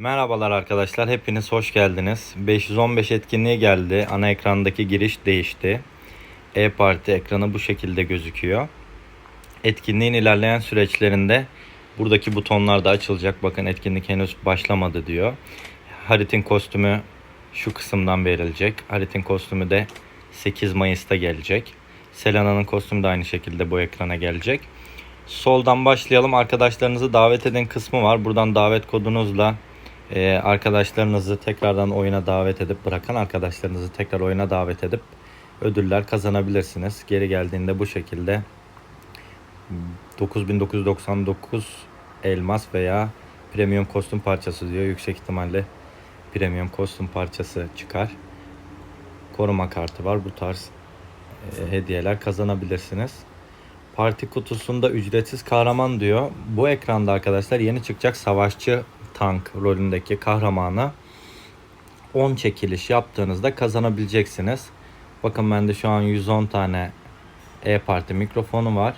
Merhabalar arkadaşlar, hepiniz hoş geldiniz. 515 etkinliği geldi. Ana ekrandaki giriş değişti. E-Parti ekranı bu şekilde gözüküyor. Etkinliğin ilerleyen süreçlerinde buradaki butonlar da açılacak. Bakın etkinlik henüz başlamadı diyor. Haritin kostümü şu kısımdan verilecek. Haritin kostümü de 8 Mayıs'ta gelecek. Selena'nın kostümü de aynı şekilde bu ekrana gelecek. Soldan başlayalım. Arkadaşlarınızı davet edin kısmı var. Buradan davet kodunuzla e, arkadaşlarınızı tekrardan oyuna davet edip bırakan arkadaşlarınızı tekrar oyuna davet edip ödüller kazanabilirsiniz. Geri geldiğinde bu şekilde 9999 elmas veya premium kostüm parçası diyor. Yüksek ihtimalle premium kostüm parçası çıkar. Koruma kartı var. Bu tarz e, hediyeler kazanabilirsiniz. Parti kutusunda ücretsiz kahraman diyor. Bu ekranda arkadaşlar yeni çıkacak savaşçı tank rolündeki kahramanı 10 çekiliş yaptığınızda kazanabileceksiniz. Bakın bende şu an 110 tane e-parti mikrofonu var.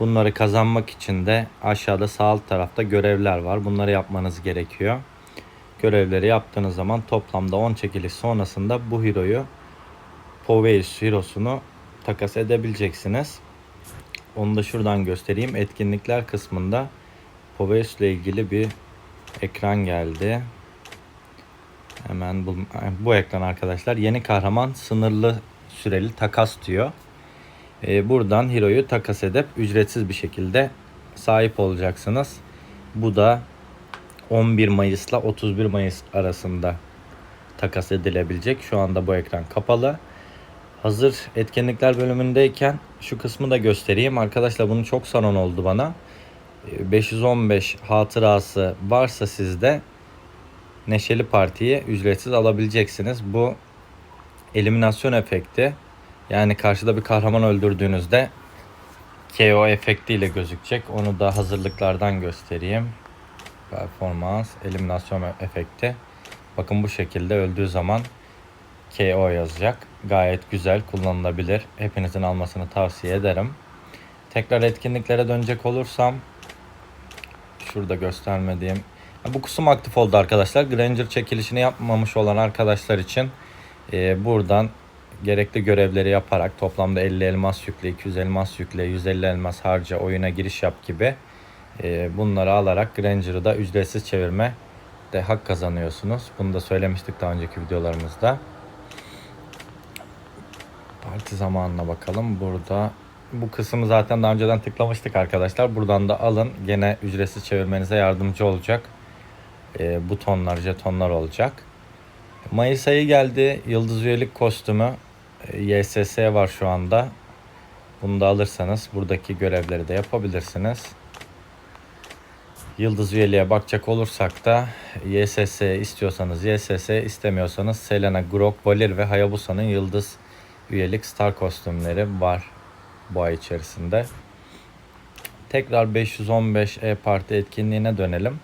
Bunları kazanmak için de aşağıda sağ alt tarafta görevler var. Bunları yapmanız gerekiyor. Görevleri yaptığınız zaman toplamda 10 çekiliş sonrasında bu hero'yu Poveus Hero'sunu takas edebileceksiniz. Onu da şuradan göstereyim. Etkinlikler kısmında Poveus ile ilgili bir ekran geldi. Hemen bu, bu ekran arkadaşlar. Yeni kahraman sınırlı süreli takas diyor. Ee, buradan Hero'yu takas edip ücretsiz bir şekilde sahip olacaksınız. Bu da 11 Mayıs ile 31 Mayıs arasında takas edilebilecek. Şu anda bu ekran kapalı. Hazır etkinlikler bölümündeyken şu kısmı da göstereyim. Arkadaşlar bunu çok saran oldu bana. 515 hatırası varsa sizde Neşeli Parti'yi ücretsiz alabileceksiniz. Bu eliminasyon efekti. Yani karşıda bir kahraman öldürdüğünüzde KO efektiyle gözükecek. Onu da hazırlıklardan göstereyim. Performans, eliminasyon efekti. Bakın bu şekilde öldüğü zaman KO yazacak. Gayet güzel kullanılabilir. Hepinizin almasını tavsiye ederim. Tekrar etkinliklere dönecek olursam şurada göstermediğim bu kısım aktif oldu arkadaşlar. Granger çekilişini yapmamış olan arkadaşlar için e, buradan gerekli görevleri yaparak toplamda 50 elmas yükle, 200 elmas yükle, 150 elmas harca, oyuna giriş yap gibi e, bunları alarak Granger'ı da ücretsiz çevirme de hak kazanıyorsunuz. Bunu da söylemiştik daha önceki videolarımızda. Parti zamanına bakalım. Burada bu kısmı zaten daha önceden tıklamıştık arkadaşlar. Buradan da alın. Gene ücretsiz çevirmenize yardımcı olacak. E, butonlar, jetonlar olacak. Mayıs ayı geldi. Yıldız üyelik kostümü. E, YSS var şu anda. Bunu da alırsanız buradaki görevleri de yapabilirsiniz. Yıldız üyeliğe bakacak olursak da YSS istiyorsanız YSS istemiyorsanız Selena, Grok, Valir ve Hayabusa'nın yıldız üyelik star kostümleri var bu ay içerisinde. Tekrar 515 e-parti etkinliğine dönelim.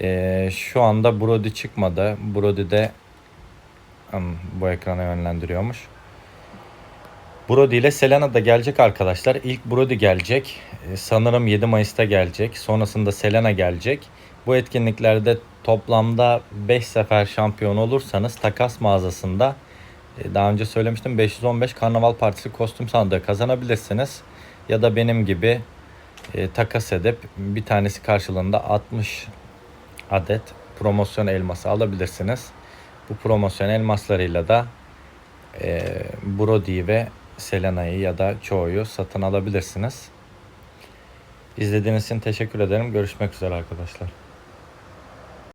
Ee, şu anda Brody çıkmadı. Brody de hmm, bu ekrana yönlendiriyormuş. Brody ile Selena da gelecek arkadaşlar. İlk Brody gelecek. Ee, sanırım 7 Mayıs'ta gelecek. Sonrasında Selena gelecek. Bu etkinliklerde toplamda 5 sefer şampiyon olursanız takas mağazasında daha önce söylemiştim 515 Karnaval Partisi kostüm sandığı kazanabilirsiniz. Ya da benim gibi e, takas edip bir tanesi karşılığında 60 adet promosyon elması alabilirsiniz. Bu promosyon elmaslarıyla da e, Brody ve Selena'yı ya da çoğuyu satın alabilirsiniz. İzlediğiniz için teşekkür ederim. Görüşmek üzere arkadaşlar.